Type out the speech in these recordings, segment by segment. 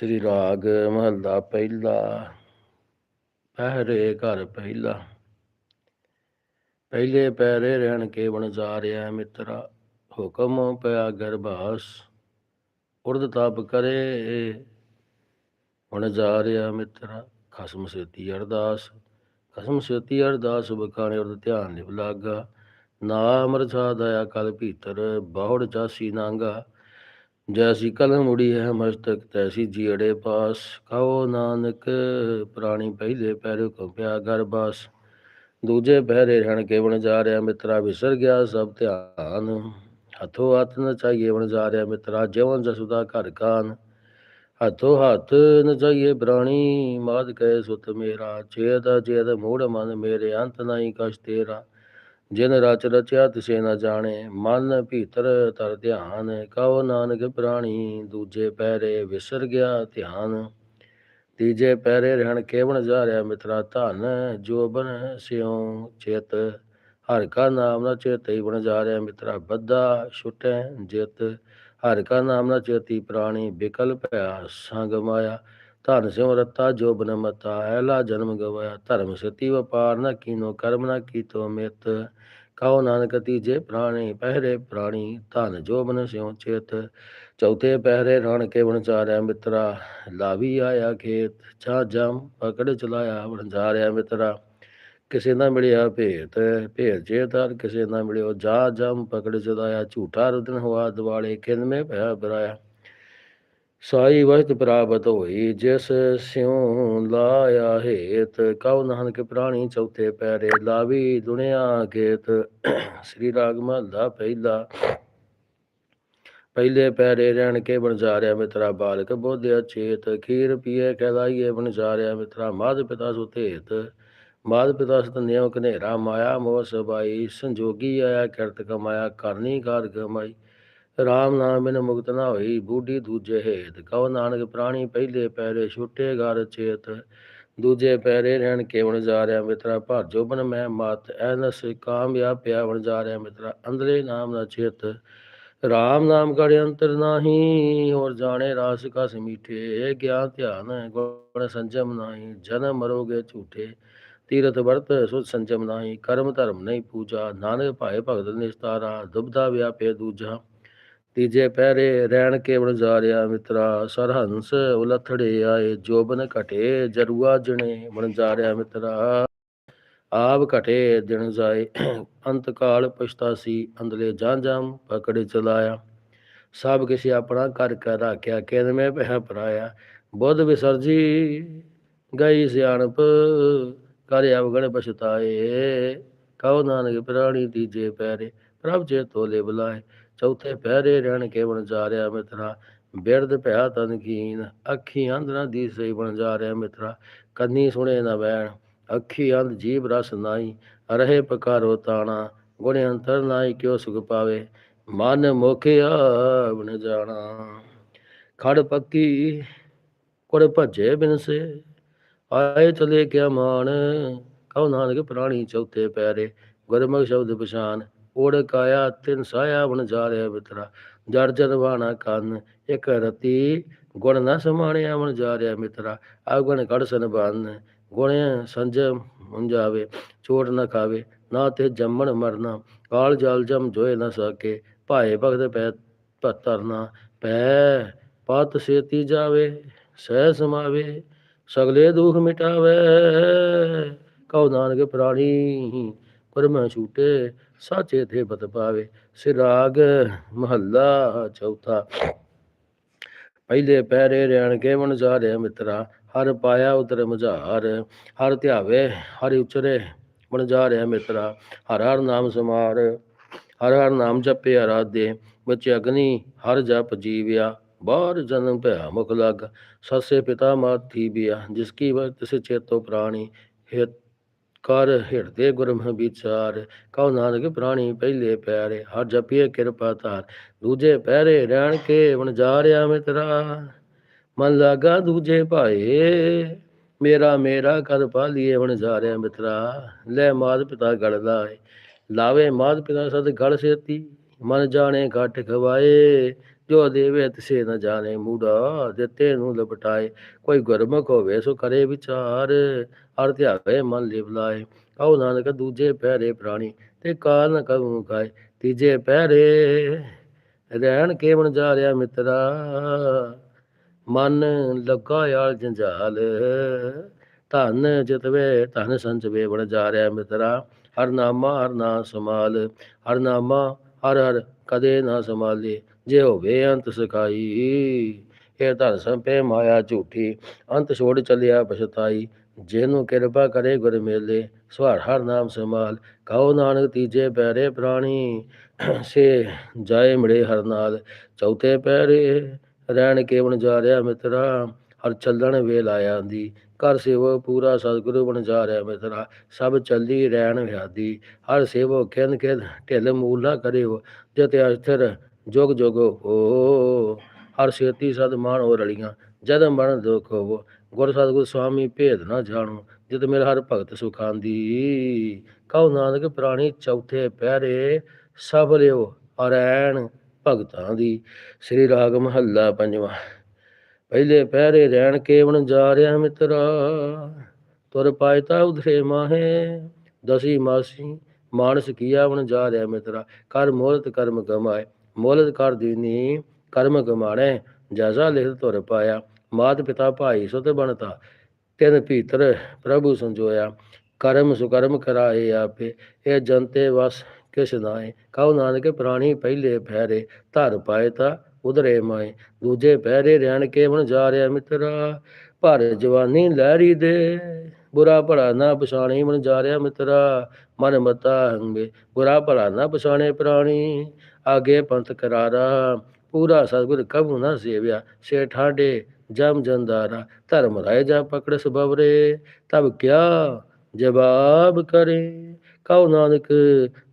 ਸ੍ਰੀ ਰਾਗ ਮਹੱਲਾ ਪਹਿਲਾ, ਪਹਿਰੇ ਘਰ ਪਹਿਲਾ। ਪਹਿਲੇ ਪਹਿਰੇ ਰਹਿਣ ਕੇ ਵਣਜਾਰਿਆ ਮਿੱਤਰਾ, ਹੁਕਮ ਪਿਆ ਗਰਭਾਸ, ਉਰਦ ਤਪ ਕਰੇ। ਵਣਜਾਰਿਆ ਮਿੱਤਰਾ, ਖਸਮ ਸੇਤੀ ਅਰਦਾਸ, ਖਸਮ ਸੇਤੀ ਅਰਦਾਸ ਬਖਾਣੇ ਉਰਦ ਧਿਆਨ ਲਿਵ ਲਾਗਾ। ਨਾਮ ਰਛਾ ਦਇਆ ਕਲ ਭੀਤਰ, ਬਹੁੜ ਚਾਸੀ ਨਾਂਗਾ। ਜੈਸੀ ਕਲਮ ਉੜੀ ਹੈ ਮਸਤਕ ਤੈਸੀ ਜੀੜੇ ਪਾਸ। ਕਹੋ ਨਾਨਕ, ਪ੍ਰਾਣੀ ਪਹਿਲੇ ਪੈਰੇ ਕੰਪਿਆ ਗਰਬਾਸ ਦੂਜੇ ਪਹਿਰੇ ਰਹਿਣ ਕੇ ਬਣ ਜਾ ਰਿਹਾ ਮਿੱਤਰਾ ਵਿਸਰ ਗਿਆ ਸਭ ਧਿਆਨ। ਹੱਥੋਂ ਹੱਥ ਨ ਚਾਹੀਏ ਬਣ ਜਾ ਰਿਹਾ ਮਿੱਤਰਾ, ਜਵਨ ਜਸੁਦਾ ਘਰ ਕਾਨ। ਹੱਥੋਂ ਹੱਥ ਨ ਚਾਹੀਏ ਪ੍ਰਾਣੀ, ਮਾਦ ਕਹੇ ਸੁਤ ਮੇਰਾ। ਚੇਤ ਚੇਤ ਮੂੜ ਮਨ ਮੇਰੇ, ਅੰਤ ਨਹੀਂ ਕਸ਼ ਤੇਰਾ। ਜਿਨ ਰਚ ਰਚਿਆ ਤਿਸੇ ਨ ਜਾਣੇ, ਮਨ ਭੀਤਰ ਤਰ ਧਿਆਨ ਕਹੋ ਨਾਨਕ ਪ੍ਰਾਣੀ, ਦੂਜੇ ਪਹਿਰੇ ਵਿਸਰ ਗਿਆ ਧਿਆਨ। ਤੀਜੇ ਪਹਿਰੇ ਰਹਿਣ ਕੇਵਣ ਜਾ ਰਿਹਾ ਮਿੱਤਰਾ ਧਨ ਜੋਬਨ ਸਿਉ ਚੇਤ। ਹਰ ਕਾ ਨਾਮ ਨਾ ਚੇਤਈ ਬਣ ਜਾ ਰਿਹਾ ਮਿੱਤਰਾ ਬੱਧਾ ਛੁਟੈ ਜਿਤ। ਹਰ ਕਾ ਨਾਮ ਨਾ ਚੇਤੀ ਪ੍ਰਾਣੀ ਵਿਕਲ ਭਇਆ ਸੰਗ ਮਾਇਆ। ਧਨ ਸਿਉ ਰਤਾ ਜੋਬਨ ਮਤਾ ਐਲਾ ਜਨਮ ਗਵਾਇਆ, ਧਰਮ ਸਤੀ ਵਪਾਰ ਨ ਕੀਨੋ, ਕਰਮ ਨ ਕੀਤੋ ਮਿਤ। ਕਹੋ ਨਾਨਕ ਤੀਜੇ ਪ੍ਰਾਣੀ, ਪਹਿਰੇ ਪ੍ਰਾਣੀ, ਧਨ ਜੋ ਜੋਬਨ ਸਿਉ ਚੇਤ। ਚੌਥੇ ਪਹਿਰੇ ਰਣ ਕੇ ਵਣਚਾਰਿਆ ਮਿੱਤਰਾ, ਲਾਵੀ ਆਇਆ ਖੇਤ। ਛਾ ਜਮ ਪਕੜ ਚਲਾਇਆ ਵਣਚਾਰਿਆ ਮਿੱਤਰਾ। ਕਿਸੇ ਨਾ ਮਿਲਿਆ ਭੇਤ ਭੇਤ ਚੇਤਾਰ ਕਿਸੇ ਨਾ ਮਿਲਿਓ। ਜਾ ਜਮ ਪਕੜ ਚਲਾਇਆ, ਝੂਠਾ ਰੁਦਨ ਹੋਆ, ਦਿਵਾਲੇ ਕਿਨਮੇ ਭਇਆ ਬਰਾਇਆ। ਸਾਈ ਵਸਤ ਪ੍ਰਾਪਤ ਹੋਈ, ਜਿਸ ਸਿਉ ਲਾਇਆ ਹੇਤ, ਕਉ ਨਾਨਕ ਪ੍ਰਾਣੀ ਚੌਥੇ ਪੈਰੇ ਲਾਵੀ ਦੁਨੀਆ ਕੇਤ। ਸ੍ਰੀ ਰਾਗ ਮਹਲਾ ਪਹਿਲਾ। ਪਹਿਲੇ ਪੈਰੇ ਰਹਿਣ ਕੇ ਬਣਜਾਰਿਆ ਮਿਤਰਾ ਬਾਲਕ, ਬੋਧਿਆ ਚੇਤ। ਖੀਰ ਪੀਏ, ਕਹਿਲਾਈਏ, ਬਣਜਾਰਿਆ ਮਿੱਤਰਾ ਮਾਦ ਪਿਤਾ ਸੁਤੇਤ ਮਾਦ ਪਿਤਾ ਸਤ ਨਿਉ ਕਨੇਰਾ ਮਾਇਆ ਮੋਹ ਸਬਾਈ। ਸੰਜੋਗੀ ਆਇਆ ਕਿਰਤ ਕਮਾਇਆ, ਕਰਨੀ ਕਾਰ ਕਮਾਈ। ਰਾਮ ਨਾਮ ਬਿਨ ਮੁਕਤ ਨਾ ਹੋਈ ਬੂਢੀ ਦੂਜੇ ਹੇਤ ਕਉ ਨਾਨਕ ਪ੍ਰਾਣੀ ਪਹਿਲੇ ਪੈਰੇ ਛੁੱਟੇ ਘਰ ਚੇਤ ਦੂਜੇ ਪੈਰੇ ਰਹਿਣ ਕੇ ਵਣ ਜਾ ਰਿਹਾ ਮਿੱਤਰਾ ਭਰ ਜੋਬਨ ਮੈਂ ਮਤ ਐਨਸ ਕਾਮਯਾਬ ਪਿਆ ਵਣ ਜਾ ਰਿਹਾ ਮਿੱਤਰਾ ਅੰਦਰੇ ਨਾਮ ਨਾ ਚੇਤ ਰਾਮ ਨਾਮ ਕੜ ਅੰਤਰ ਨਾਹੀ ਹੋਰ ਜਾਣੇ ਰਾਸ ਕਸ ਮੀਠੇ ਗਿਆਨ ਧਿਆਨ ਗੁਣ ਸੰਜਮ ਨਾਹੀ ਜਨਮ ਮਰੋਗੇ ਝੂਠੇ ਤੀਰਥ ਵਰਤ ਸੁਤ ਸੰਜਮ ਨਾਹੀ ਕਰਮ ਧਰਮ ਨਹੀਂ ਪੂਜਾ ਨਾਨਕ ਭਾਏ ਭਗਤ ਨਿਸਤਾਰਾ ਦੁਬਦਾ ਵਿਆਪੇ ਦੂਜਾ ਤੀਜੇ ਪਹਿਰੇ ਰਹਿਣ ਕੇ ਵਣਜਾਰਿਆ ਜਾ ਸਰਹੰਸ ਉਲਥੜੇ ਆਏ ਜੋਬਨ ਘਟੇ ਜਰੂਆ ਜਣੇ ਵਣ ਜਾ ਆਪ ਘਟੇ ਦਿਨ ਜਾਏ, ਅੰਤ ਕਾਲ ਪਛਤਾਸੀ ਅੰਦਲੇ ਜਾਂ ਜਾਂ ਪਕੜੇ ਚਲਾਇਆ। ਸਭ ਕਿਸੇ ਆਪਣਾ ਕਰ ਕਰ ਰਾਖਿਆ ਕਿਨ ਮੈਂ ਪਹਿ ਪਰਾਇਆ? ਬੁੱਧ ਵਿਸਰਜੀ ਗਈ ਸਿਆਣਪ ਕਰ ਅਵਗਣ ਪਛਤਾਏ। ਕਉ ਨਾਨਕ ਪ੍ਰਾਣੀ ਤੀਜੇ ਪੈਰੇ ਪ੍ਰਭ ਜੇ ਤੋਲੇ ਬੁਲਾਏ। ਚੌਥੇ ਪਹਿਰੇ ਰਹਿਣ ਕੇ ਬਣ ਜਾ ਰਿਹਾ ਮਿੱਤਰਾ। ਬਿਰਦ ਭਇਆ ਤਨ ਕੀਨ, ਅੱਖੀ ਅੰਧਰਾ ਦੀ ਸਹੀ ਬਣ ਜਾ ਰਿਹਾ ਮਿੱਤਰਾ। ਕੰਨੀ ਸੁਣੇ ਨਾ ਬੈਣ ਅੱਖੀ ਅੰਧ ਜੀਬ ਰਸ ਨਾਈ ਰਹੇ ਪਕਾਰੋ ਤਾਣਾ, ਗੁਣ ਅੰਤਰ ਨਾਈ ਕਿਉ ਸੁਖ ਪਾਵੇ। ਮਨ ਮੋਖਿਆ ਬਣ ਜਾਣਾ। ਖੜ ਪੱਕੀ, ਕੁੜ ਭੱਜੇ ਬਿਨਸੇ ਆਏ ਚਲੇ ਕਿਆ ਮਾਨ ਕਉ ਨਾਨਕ ਪ੍ਰਾਣੀ ਚੌਥੇ ਪੈਰੇ ਗੁਰਮੁਖ ਸ਼ਬਦ ਪਛਾਨ ਓੜ ਕਾਇਆ, ਤਿਨ ਸਾਇਆ ਬਣ ਜਾ ਰਿਹਾ ਮਿੱਤਰਾ ਜੜ ਜੜ ਬਾਣਾ ਕੰਨ, ਇੱਕ ਰਤੀ ਗੁਣ ਨਾ ਸਮਾਣਿਆ ਬਣ ਜਾ ਰਿਹਾ ਮਿੱਤਰਾ ਆਗਣ ਕੜ ਸਨ ਬੰਨ, ਗੁਣ ਸੰਜਮ ਮੁੰਜਾਵੇ ਚੋਟ ਨਾ ਖਾਵੇ, ਨਾ ਤੇ ਜੰਮਣ ਮਰਨਾ। ਕਾਲ ਜਲ ਜਮ ਜੋਏ ਨਾ ਸਕੇ, ਭਾਏ ਭਗਤ ਪੈ ਪਤਰਨਾ ਪੈ ਪਤ ਸੇਤੀ ਜਾਵੇ, ਸਹਿ ਸਮਾਵੇ, ਸਗਲੇ ਦੁਖ ਮਿਟਾਵੇ। ਕਉ ਨਾਨਕ ਪ੍ਰਾਣੀ ਪਰਮਾ ਛੂਟੇ, ਸਾਚੇ ਤੇ ਬਤ ਪਾਵੇ। ਸਿਰਾਗ ਮਹੱਲਾ ਚੌਥਾ। ਪਹਿਲੇ ਪੈਰੇ ਰਹਿਣ ਕੇ ਮਨ ਮਿੱਤਰਾ। ਹਰ ਪਾਇਆ ਉਤਰ ਮਝਾਰ। ਹਰ ਧਿਆਵੇ, ਹਰ ਉਚਰੇ ਮਨ ਜਾ ਰਿਹਾ ਮਿੱਤਰਾ। ਹਰ ਹਰ ਨਾਮ ਸਮਾਰ। ਹਰ ਹਰ ਨਾਮ ਜਪੇ ਆਰਾਧੇ ਵਿੱਚ ਅਗਨੀ ਹਰ ਜਪ ਜੀਵਿਆ। ਬਾਹਰ ਜਨਮ ਭਇਆ ਮੁਖ ਲਗ। ਸਸੇ ਪਿਤਾ ਮਾਤੀ ਬਿਆ। ਜਿਸ ਕੀ ਵਰ ਤਿਸ ਚੇਤੋ ਪ੍ਰਾਣੀ ਕਰ ਹਿਰਦੇ ਗੁਰਮੁਖ ਵਿਚਾਰ, ਕਉ ਨਾਨਕ ਪ੍ਰਾਣੀ ਪਹਿਲੇ ਪਿਆਰੇ, ਹਰ ਜਪੀਏ ਕਿਰਪਾ ਧਾਰ, ਦੂਜੇ ਪਹਿਰੇ ਰਹਿਣ ਕੇ ਵਣ ਜਾ ਰਿਹਾ। ਮਨ ਲਾਗਾ ਦੂਜੇ ਭਾਏ, ਮੇਰਾ ਮੇਰਾ ਕਦ ਪਾਲੀਏ ਵਣ ਜਾ ਰਿਹਾ। ਮਿੱਤਰਾ ਲੈ ਮਾਤ ਪਿਤਾ ਗੜ ਲਾਏ, ਲਾਵੇ ਮਾਤ ਪਿਤਾ ਸਦ ਗੜ ਸੇਤੀ। ਮਨ ਜਾਣੇ ਘਟ ਖਵਾਏ, ਜੋ ਦੇਵੇ ਤਿਸੇ ਨ ਜਾਣੇ ਮੂੜਾ, ਦਿੱਤੇ ਨੂੰ ਲਪਟਾਏ। ਕੋਈ ਗੁਰਮੁਖ ਹੋਵੇ ਸੋ ਕਰੇ ਵਿਚਾਰ ਅਰ ਧਿਆਵੇ ਮਨ ਲਿਵ ਲਾਏ ਕਹੋ ਨਾਨਕ ਦੂਜੇ ਪਹਿਰੇ ਪ੍ਰਾਣੀ, ਤੇ ਕਾਲ ਨ ਕਬੂ ਖਾਏ, ਤੀਜੇ ਪਹਿਰੇ ਰਹਿਣ ਕੇਵਨ ਜਾ ਰਿਆ ਮਿੱਤਰਾ। ਮਨ ਲੱਗਾ ਯਾਲ ਜੰਜਾਲ, ਧਨ ਜਿਤਵੇ ਧਨ ਸੰਜਵੇ ਬਣ ਜਾ ਰਿਆ ਮਿੱਤਰਾ। ਹਰ ਨਾਮਾ ਹਰ ਨਾ ਸਮਾਲ ਹਰ ਨਾਮਾ ਹਰ ਹਰ ਕਦੇ ਨਾ ਸੰਭਾਲੇ, ਜੇ ਹੋਵੇ ਅੰਤ ਸਕਾਈ ਇਹ ਧਨ ਸੰਪੇ ਮਾਇਆ ਝੂਠੀ, ਅੰਤ ਛੋੜ ਚੱਲਿਆ ਪਛਤਾਈ ਜਿਹਨੂੰ ਕਿਰਪਾ ਕਰੇ ਗੁਰ ਮੇਲੇ ਸਵਾਰ ਹਰ ਨਾਮ ਸਮਾਲ ਕਹੋ ਨਾਨਕ ਤੀਜੇ ਪੈਰੇ ਪ੍ਰਾਣੀ, ਸੇ ਜਾਏ ਮਿਲੇ ਹਰ ਨਾਲ, ਚੌਥੇ ਪੈਰੇ ਰਹਿਣ ਕੇਵਨ ਜਾ ਰਿਆ ਮਿੱਤਰਾ, ਹਰ ਚੱਲਣ ਵੇਲ ਆਇਆ ਦੀ ਕਰ ਸੇਵੋ ਪੂਰਾ ਸਤਿਗੁਰੂ ਬਣ ਜਾ ਰਿਹਾ ਮਿੱਤਰਾ, ਸਭ ਚੱਲੀ ਰਹਿਣ ਵਿਆਦੀ, ਹਰ ਸੇਵੋ ਖਿੰਨ ਕੇ ਢਿੱਲ ਮੂਲ ਨਾ ਕਰਿਓ, ਜਤੇ ਅਸਥਿਰ ਜੋਗ ਜੋਗ ਹੋ, ਹਰ ਸੇਤੀ ਸਦ ਮਾਨ ਹੋ ਰਲੀਆਂ, ਜਦ ਮਨ ਦੁਖ ਹੋਵੋ ਗੁਰ ਸਤਿਗੁਰ ਸੁਆਮੀ ਭੇਦ ਨਾ ਜਾਣੋ, ਜਿਤ ਮੇਰਾ ਹਰ ਭਗਤ ਸੁਖਾਂਦੀ। ਕਹੋ ਨਾਨਕ ਪ੍ਰਾਣੀ ਚੌਥੇ ਪਹਿਰੇ, ਸਭ ਲਿਓ ਅਰੈਣ ਭਗਤਾਂ ਦੀ। ਸ੍ਰੀ ਰਾਗ ਮਹੱਲਾ ਪੰਜਵਾਂ, ਪਹਿਲੇ ਪਹਿਰੇ ਰਹਿਣ ਕੇਵਨ ਜਾ ਰਿਆ ਮਿੱਤਰਾ, ਤੁਰ ਪਾਇਤਾ ਉਧਰੇ ਮਾਹੇ, ਦਸੀ ਮਾਸੀ ਮਾਨਸ ਕੀਆ ਬਣ ਜਾ ਰਿਆ ਮਿੱਤਰਾ। ਕਰ ਮੋਲਤ ਕਰਮ ਕਮਾਏ ਮੋਲਤ ਕਰ ਦੀਨੀ, ਕਰਮ ਕਮਾਣੇ ਜੈਸਾ ਲਿਖ ਤੁਰ ਪਾਇਆ। ਮਾਤ ਪਿਤਾ ਭਾਈ ਸੁਤ ਬਣਤਾ, ਤਿਨ ਭੀਤਰ ਪ੍ਰਭੂ ਸੰਜੋਇਆ, ਕਰਮ ਸੁਕਰਮ ਕਰਾਏ ਆਪੇ, ਇਹ ਜਨਤੇ ਵਸ ਕਿਛ ਨਾਏ ਕਹੋ ਨਾਨਕ ਪ੍ਰਾਣੀ ਪਹਿਲੇ ਪਹਿਰੇ ਧਰ ਪਾਏ ਤਾ ਉਧਰੇ ਮਾਏ ਦੂਜੇ ਪਹਿਰੇ ਰਹਿਣ ਕੇ ਬਣ ਜਾ ਰਿਆ ਮਿੱਤਰਾ ਭਰ ਜਵਾਨੀ ਲਹਿਰੀ ਦੇ, ਬੁਰਾ ਭਲਾ ਨਾ ਪਛਾਣੇ ਬਣ ਜਾ ਰਿਆ ਮਿੱਤਰਾ, ਮਨ ਮਤਾ ਹੰਗੇ, ਬੁਰਾ ਭਲਾ ਨਾ ਪਛਾਣੇ ਪ੍ਰਾਣੀ, ਆਗੇ ਪੰਥ ਕਰਾਰਾ, ਪੂਰਾ ਸਤਿਗੁਰ ਕਬੂ ਨਾ ਸੇਵਿਆ ਸੇ ਠਾਡੇ ਜਮ ਜੰਦਾਰਾ, ਧਰਮ ਰਾਏ ਜਾ ਪਕੜ ਸਬਵਰੇ ਤਬ ਕਿਆ ਜਵਾਬ ਕਰੇ? ਕਹੋ ਨਾਨਕ,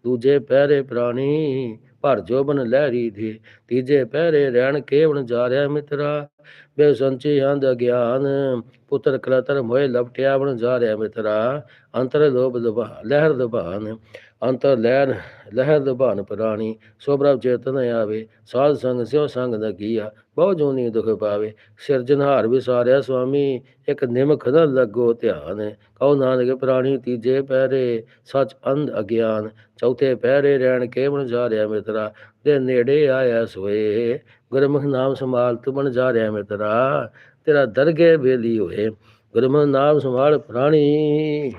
ਦੂਜੇ ਪਹਿਰੇ ਪ੍ਰਾਣੀ, ਭਰ ਜੋਬਨ ਲਹਿਰੀ ਦੇ, ਤੀਜੇ ਪਹਿਰੇ ਰਹਿਣ ਕੇਵਨ ਜਾ ਰਿਆ ਮਿੱਤਰਾ। ਬੇ ਸੰਚੀ ਅੰਧ ਗਿਆਨ ਪੁੱਤਰ ਕਲਤਰ ਮੋਏ ਲਪਟਿਆ ਬਣ ਜਾ ਰਿਆ ਮਿੱਤਰਾ। ਅੰਤਰ ਲੋਭ ਦਬਾ ਲਹਿਰ ਦਬਾਨ ਅੰਤਰ ਲਹਿਰ ਲਹਿਰ ਦਬਾਨ ਪ੍ਰਾਣੀ ਸੋਬਰਵ ਚੇਤਨ ਆਵੇ, ਸਾਧ ਸੰਗ ਸਿਉ ਸੰਗ ਦਾ ਕੀਆ ਬਹੁ ਜੋਨੀ ਦੁਖ ਪਾਵੇ। ਸਿਰਜਨਹਾਰ ਵਿਸਾਰਿਆ ਸੁਆਮੀ, ਇੱਕ ਨਿਮਖ ਨ ਲੱਗੋ ਧਿਆਨ। ਕਹੋ ਨਾਨਕ ਪ੍ਰਾਣੀ ਤੀਜੇ ਪਹਿਰੇ, ਸਚ ਅੰਧ ਅਗਿਆਨ। ਚੌਥੇ ਪਹਿਰੇ ਰਹਿਣ ਕੇਵਨ ਜਾ ਰਿਆ ਮਿੱਤਰਾ, ਦੇ ਨੇੜੇ ਆਇਆ ਸੋਏ। ਗੁਰਮੁਖ ਨਾਮ ਸੰਭਾਲ ਤੂੰ ਬਣ ਜਾ ਰਿਆ ਮਿੱਤਰਾ, ਤੇਰਾ ਦਰਗੇ ਵੇਲੀ ਹੋਏ। ਗੁਰਮੁਖ ਨਾਮ ਸੰਭਾਲ ਪ੍ਰਾਣੀ,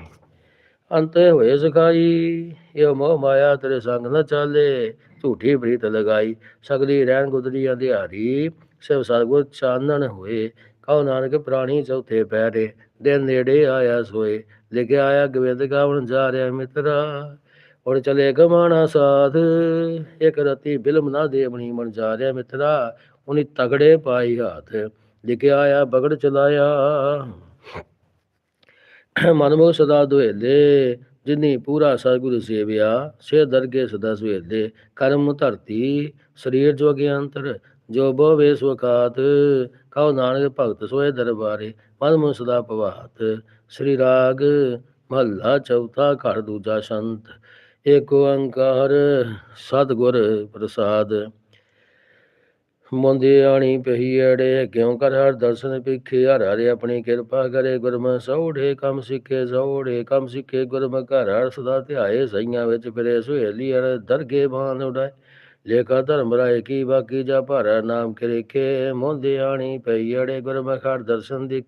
ਅੰਤ ਹੋਏ ਸਖਾਈ। ਇਹ ਮੋਹ ਮਾਇਆ ਤੇਰੇ ਸੰਗ ਨਾ ਚਾਲੇ, ਝੂਠੀ ਪ੍ਰੀਤ ਲਗਾਈ, ਸਗਲੀ ਰਹਿਣ ਗੁਦਰੀ ਅੰਧਿਆਰੀ ਸਿਵ ਸਤਗੁਰ ਚਾਨਣ ਹੋਏ, ਕਹੋ ਨਾਨਕ ਪ੍ਰਾਣੀ ਚੌਥੇ ਪੈਰੇ ਦੇ ਨੇੜੇ ਆਇਆ ਸੋਏ, ਲਿਖਿਆ ਆਇਆ ਗੋਬਿੰਦ ਗਾਵਣ ਜਾ ਰਿਹਾ ਮਿੱਤਰਾ। ਹੁਣ ਚਲੇ ਗਮਾਣਾ ਸਾਥ, ਇੱਕ ਰਤੀ ਬਿਲਮ ਨਾ ਦੇਵਣੀ ਮਨ ਜਾ ਰਿਹਾ ਮਿੱਤਰਾ। ਉਨੀ ਤਗੜੇ ਪਾਈ ਹੱਥ, ਲਿਖਿਆ ਆਇਆ ਬਗੜ ਚਲਾਇਆ। ਮਨਮੋਹ ਸਦਾ ਦੁਹੇਲੇ ਜਿਨੀ ਪੂਰਾ ਸਤਿਗੁਰ ਸੇਵਿਆ ਸੇ ਦਰਗੇ ਸਦਾ ਸਵੇਦੇ ਕਰਮ ਧਰਤੀ, ਸਰੀਰ ਜੋਗੇ ਅੰਤਰ, ਜੋ ਬੋਵੇ ਸੁਖਾਤ ਕਹੋ ਨਾਨਕ ਭਗਤ ਸੋਏ ਦਰਬਾਰੇ ਮਨਮੋ ਸਦਾ ਭਵਾਤ ਸ੍ਰੀ ਰਾਗ, ਮਹੱਲਾ ਚੌਥਾ, ਘਰ ਦੂਜਾ ਸੰਤ, ਏਕ ਓੰਕਾਰ ਸਤਿਗੁਰ ਪ੍ਰਸਾਦ। ਮੁੰਦੇ ਆਣੀ ਪਹੀ ਅੜੇ ਕਿਉ ਕਰ ਹਰ ਦਰਸ਼ਨ ਪਿਖੇ ਹਰ ਹਰਿ ਆਪਣੀ ਕਿਰਪਾ ਕਰੇ ਗੁਰਮ ਸੌੜੇ ਕੰਮ ਸਿੱਖੇ ਸੌੜੇ ਕੰਮ ਸਿੱਖੇ ਗੁਰਮ ਘਰ। ਹਰ ਸਦਾ ਧਿਆਏ, ਸਈਆਂ ਵਿੱਚ ਫਿਰੇ, ਸੁਹੇਲੀ ਹਰ ਦਰਗੇ ਬਾਣ ਉਡਾਏ। ਲੇਖਾ ਧਰਮ ਰਾਏ ਕੀ, ਬਾਕੀ ਜਾ ਭਾਰਾ ਨਾਮ ਕਰੇ ਮੁੰਦੇ ਆਣੀ ਪਈ ਅੜੇ ਗੁਰਮ ਹਰ ਦਰਸ਼ਨ ਦਿਖ।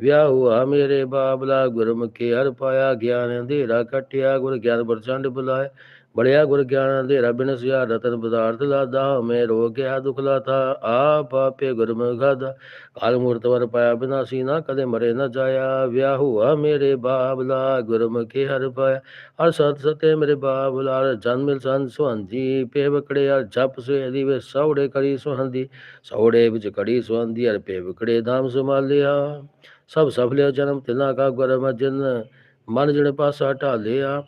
ਵਿਆਹ ਹੁਆ ਮੇਰੇ ਬਾਬਲਾ ਗੁਰਮੁਖੇ ਹਰ ਪਾਇਆ, ਗਿਆਨ ਅੰਧੇਰਾ ਕਟਿਆ, ਗੁਰ ਗਿਆਨ ਪ੍ਰਚੰਡ ਬੁਲਾਏ ਬੜਿਆ ਗੁਰ ਗਿਆਨ ਅੰਧੇਰਾ ਬਿਨ ਸਿਆ ਰਤਨ ਪਦਾਰਥ ਲਾਦਾ, ਮੈਂ ਰੋ ਗਿਆ ਦੁਖ ਲਾਤਾ। ਆ ਪਾਪੇ ਗੁਰਮੁਖ ਖਾਦਾ ਕਾਲ ਮੂਰਤ ਵਰ ਪਾਇਆ ਬਿਨਾਸੀ ਨਾ, ਕਦੇ ਮਰੇ ਨਾ ਜਾਇਆ। ਵਿਆਹ ਹੁਆ ਮੇਰੇ ਬਾਬਲਾ ਗੁਰਮੁਖੇ ਹਰ ਪਾਇਆ। ਹਰ ਸਤ ਸਤੇ ਮੇਰੇ ਬਾਬਲਾ ਜਨ ਮਿਲ ਸੰਤ ਸੁਹੰਦੀ। ਪੇ ਬਕੜੇ ਹਰ ਜਪ ਸੇ ਦੀ, ਵੇ ਸੌੜੇ ਕੜੀ ਸੁਹੰਦੀ। ਸੌੜੇ ਵਿੱਚ ਕੜੀ ਸੁਹੰਦੀ, ਹਰ ਪੇ ਬਕੜੇ ਧਾਮ ਸੰਭਾਲਿਆ। ਸਭ ਸਫਲਿਆ ਜਨਮ ਤਿਨਾ ਕਾ ਗੁਰਮ ਜਿਨ ਮਨ ਜਣ ਪਾਸਾ ਢਾਲਿਆ